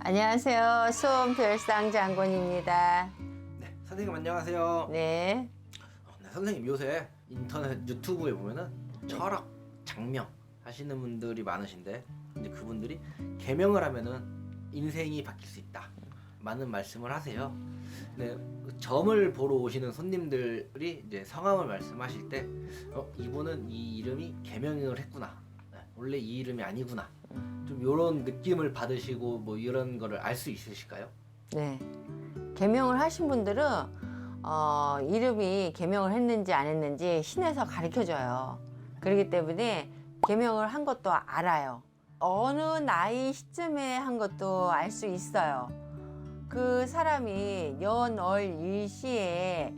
안녕하세요. 수험별상 장군입니다. 네, 선생님 안녕하세요. 네. 어, 네, 선생님 요새 인터넷 유튜브에 보면은 철학, 장명 하시는 분들이 많으신데 이제 그분들이 개명을 하면은 인생이 바뀔 수 있다. 많은 말씀을 하세요. 네, 그 점을 보러 오시는 손님들이 이제 성함을 말씀하실 때 어, 이분은 이 이름이 개명을 했구나. 네, 원래 이 이름이 아니구나. 좀 이런 느낌을 받으시고 뭐 이런 거를 알 수 있으실까요? 네. 개명을 하신 분들은 어, 이름이 개명을 했는지 안 했는지 신에서 가르쳐 줘요. 그렇기 때문에 개명을 한 것도 알아요. 어느 나이 시점에 한 것도 알 수 있어요. 그 사람이 연월 일시에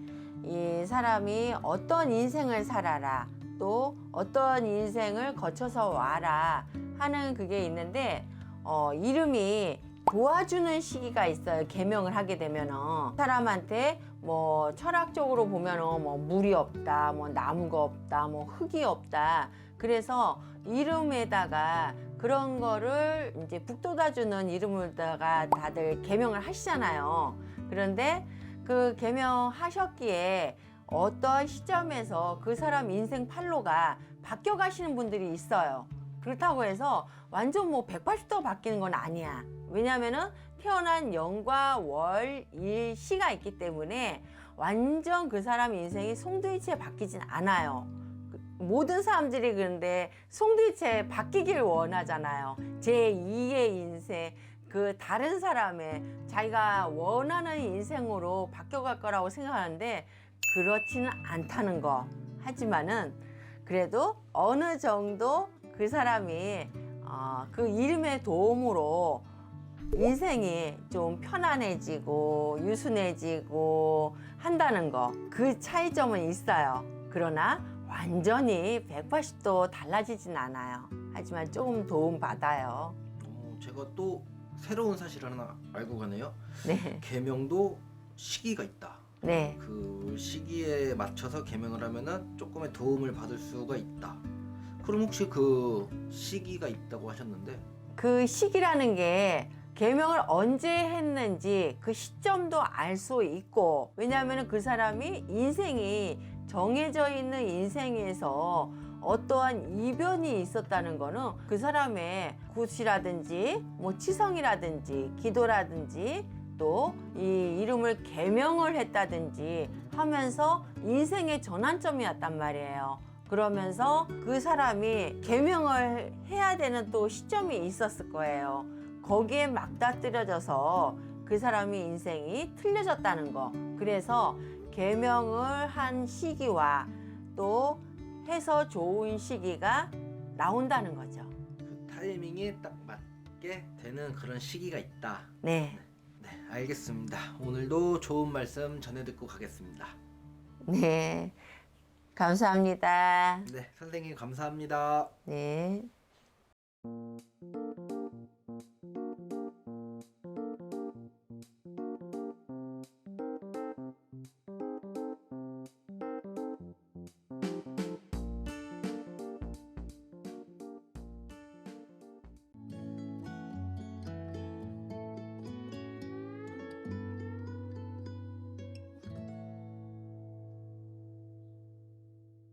이 사람이 어떤 인생을 살아라 또 어떤 인생을 거쳐서 와라 하는 그게 있는데 어, 이름이 도와주는 시기가 있어요. 개명을 하게 되면은 사람한테 뭐 철학적으로 보면은 뭐 물이 없다, 뭐 나무가 없다, 뭐 흙이 없다. 그래서 이름에다가 그런 거를 이제 북돋아주는 이름을다가 다들 개명을 하시잖아요. 그런데 그 개명하셨기에 어떤 시점에서 그 사람 인생 팔로가 바뀌어 가시는 분들이 있어요. 그렇다고 해서 완전 뭐 180도 바뀌는 건 아니야. 왜냐면은 태어난 연과 월, 일, 시가 있기 때문에 완전 그 사람 인생이 송두리째 바뀌진 않아요. 그 모든 사람들이 그런데 송두리째 바뀌길 원하잖아요. 제2의 인생, 그 다른 사람의 자기가 원하는 인생으로 바뀌어갈 거라고 생각하는데 그렇지는 않다는 거. 하지만은 그래도 어느 정도 그 사람이 어, 그 이름의 도움으로 인생이 좀 편안해지고 유순해지고 한다는 거 그 차이점은 있어요. 그러나 완전히 180도 달라지진 않아요. 하지만 조금 도움 받아요. 어, 제가 또 새로운 사실 하나 알고 가네요. 네, 개명도 시기가 있다. 네, 그 시기에 맞춰서 개명을 하면은 조금의 도움을 받을 수가 있다. 그럼 혹시 그 시기가 있다고 하셨는데 그 시기라는 게 개명을 언제 했는지 그 시점도 알 수 있고 왜냐하면 그 사람이 인생이 정해져 있는 인생에서 어떠한 이변이 있었다는 거는 그 사람의 굿이라든지 뭐 치성이라든지 기도라든지 또 이 이름을 개명을 했다든지 하면서 인생의 전환점이 왔단 말이에요. 그러면서 그 사람이 개명을 해야 되는 또 시점이 있었을 거예요. 거기에 맞닥뜨려져서 그 사람이 인생이 틀려졌다는 거. 그래서 개명을 한 시기와 또 해서 좋은 시기가 나온다는 거죠. 그 타이밍에 딱 맞게 되는 그런 시기가 있다. 네. 네, 알겠습니다. 오늘도 좋은 말씀 전해 듣고 가겠습니다. 네. 감사합니다. 네, 선생님 감사합니다. 네.